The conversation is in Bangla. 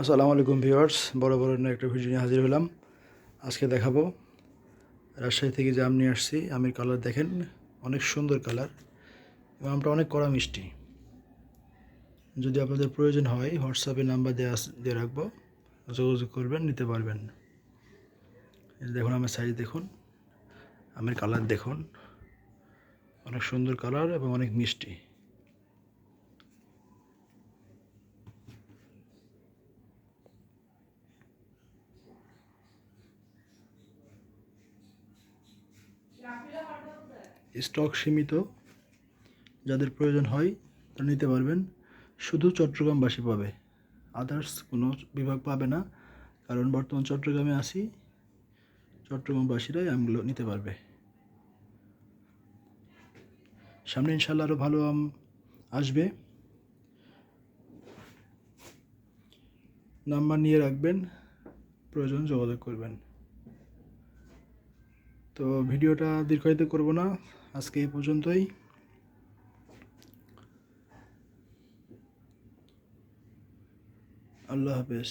আসসালামু আলাইকুম ভিউয়ার্স, বড় বড় একটা ভিডিও নিয়ে হাজির হলাম। আজকে দেখাবো রাজশাহী থেকে যে আম নিয়ে আসছি, আমের কালার দেখেন, অনেক সুন্দর কালার এবং আমটা অনেক কড়া মিষ্টি। যদি আপনাদের প্রয়োজন হয় হোয়াটসঅ্যাপে নাম্বার দেওয়া দিয়ে রাখব। যোগাযোগ করবেন, নিতে পারবেন। দেখুন, আমার সাইজ দেখুন। আমের কালার দেখুন। অনেক সুন্দর কালার এবং অনেক মিষ্টি। স্টক সীমিত, যাদের প্রয়োজন হয় তারা নিতে পারবেন। শুধু চট্টগ্রামবাসী পাবে। আদার্স কোনো বিভাগ পাবে না, কারণ বর্তমান চট্টগ্রামে আসি চট্টগ্রামবাসীরাই আমগুলো নিতে পারবে। সামনে ইনশাল্লাহ আরও ভালো আম আসবে। নাম্বার নিয়ে রাখবেন, প্রয়োজন যোগাযোগ করবেন। তো ভিডিওটা দীর্ঘায়িত করব না। আজকে এই পর্যন্তই। আল্লাহ হাফেজ।